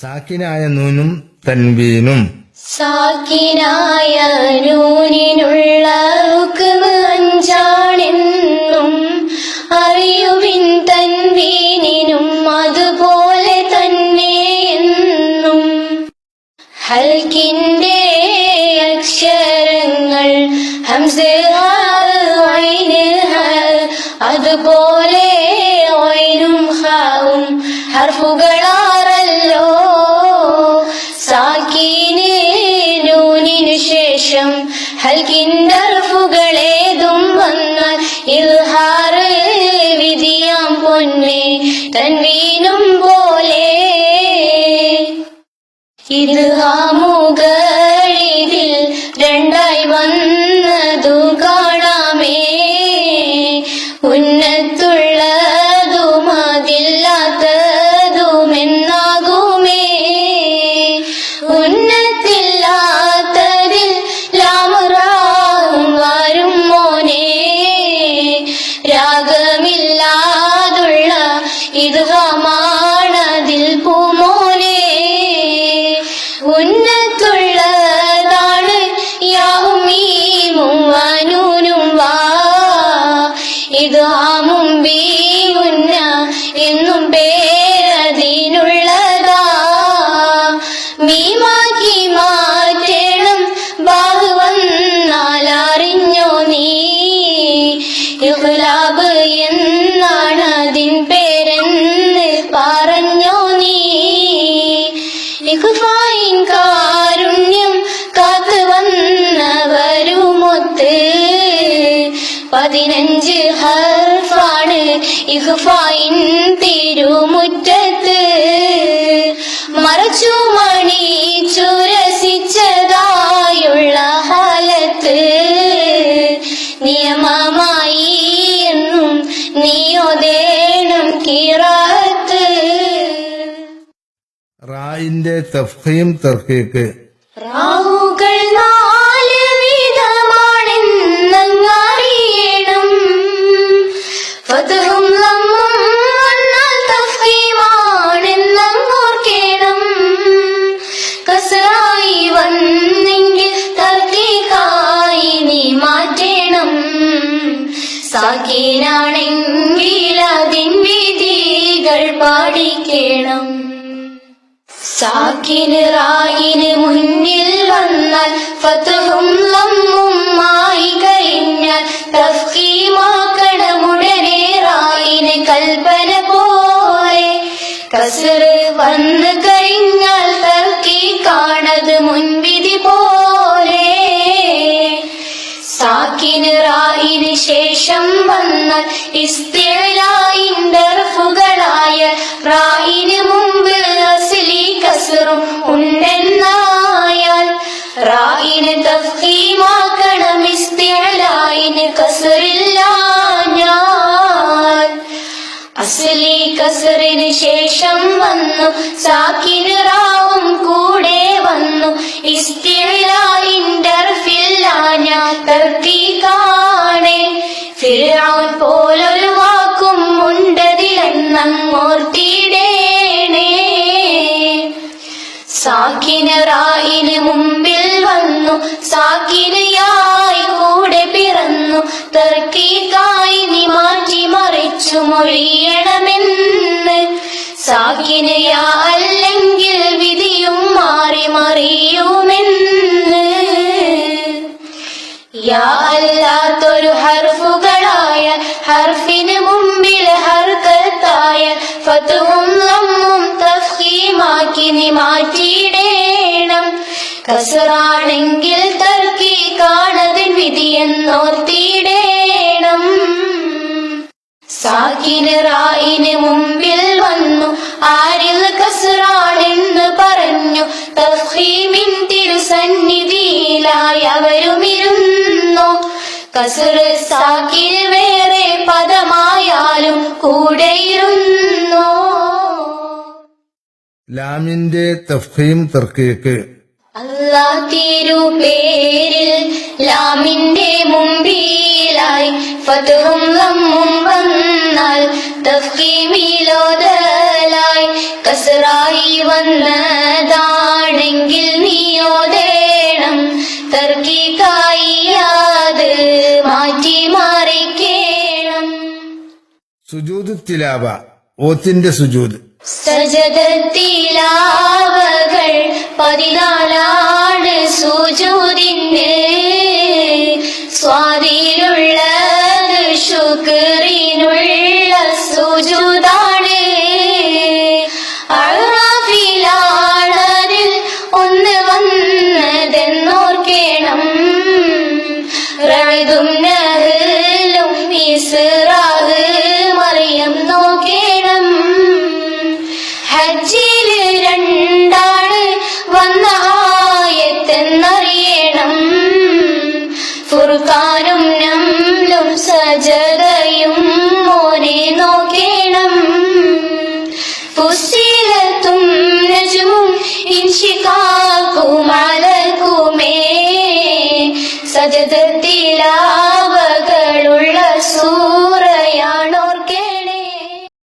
സാക്കിനായ നൂനും തൻവീനും. സാക്കിനായ നൂനിനുള്ള അഞ്ചാണെന്നും അറിയുവിൻ തൻവീനിനും അതുപോലെ തന്നെ എന്നും ഹൽക്കിന്റെ അക്ഷരങ്ങൾ ഹംസ അതുപോലെ ശേഷം ഹൽകിൻഡർഫുകളേതും വന്ന ഇൽഹാറ് വിധിയാം പൊന്നെ തൻവീനും പോലെ. ഇത് രാഗമില്ലാതുള്ള ഇത് ഹാമാണതിൽ പൂമോനെ. ഉന്നത്തുള്ളതാണ് ഈ മുവാനൂനും വാ. ഇത് ആ ഇഖ്ഫായിൻ കാരുണ്യം കാത്തു വന്നവരുമൊത്ത് പതിനഞ്ച് ഹർഫാണ് ഇഖ്ഫായിൻ തിരുമുറ്റത്ത്. മറച്ചു മണി ചുരസിച്ചതായുള്ള ഹാലത്ത്. നിയമമായി എന്നും നീയോദേണം കിറാത്ത് റായിന്റെ തഫ്ഹീം തർഹീക്ക് റാവുകൾ നാല് മാറ്റണം. സാക്കീനാണെങ്കിൽ അതിൻ വിധികൾ പാടിക്കണം. സാക്കിന് റായിന് മുന്നിൽ വന്നാൽ ഫതഹും ലമ്മും മായി കഴിഞ്ഞാൽ തഫ്കീമാക്കണമുടനെ റായിന് കൽപ്പന പോലെ കസർ വന്ന് കഴിഞ്ഞാൽ തർക്കി കാണത് മുൻവിധി പോലെ. സാക്കിന് റായിന് ശേഷം വന്നാൽ ഇസ്തിലായിന്റർഫുകളായ റായിന് മുമ്പ് അസ്ലി കസറും അസ്ലി കസറിന് ശേഷം വന്നു സാക്കിന് റാവും കൂടെ വന്നു ഇസ്തിലായിന്റർഫില്ല ഞാൻ തർക്കി കാണേ. ഫിർഔൻ പോലൊരു സാക്കിനയായി കൂടെ പിറന്നു. തർക്കീക്കായി നീ മാറ്റി മറിച്ചു. മൊഴിയണമെന്ന് സാക്കിനയാ അല്ലെങ്കിൽ വിധിയും മാറി മറിയുമെന്ന്. യാ അല്ലാത്തൊരു ഹർഫുകളായ ഹർഫിന് മുമ്പിൽ ഹർക്കത്തായ ഫത്തുവും ലമ്മും തഫീമാക്കി നീ മാറ്റിയിടേണം കസറാണെങ്കിൽ തർക്കി കാണതിൻ വിധിയെന്നോർത്തിയിടേണം സാക്കിന് റായിന് മുമ്പിൽ വന്നു. ആരിൽ കസറാണെന്ന് പറഞ്ഞു. തഫീമിൻ തിരുസന്നിധിയിലായി അവരുമിരുന്നു. കസറ് സാക്കിന് വേറെ പദമായാലും കൂടെയിരുന്നു. ലാമിന്റെ തഫ്ഹീം തർക്കീക്ക് അല്ലാ തിരുപേരിൽ ലാമിന്റെ മുമ്പിലായി ഫതുഹും ലമ്മും വന്നാൽ തഫ്കീമിലോതലായി കസറായി വന്നതാണെങ്കിൽ നീയോതേണം തർക്കിക്കായി അത് മാറ്റി മാറിക്കേണം സുജൂദ് തിലാവ ഓത്തിന്റെ സുജൂദ് സജതത്തിലാവകൾ പതിനാലാണ് സുജൂതിന് ഫുർഖാനും നംലും സജതയും മോനെ നോക്കേണം. ഫുസിലത്തും നജുവും ഇൻഷികാക്കുമലക്കുമേ സജതത്തിലാവകളുള്ള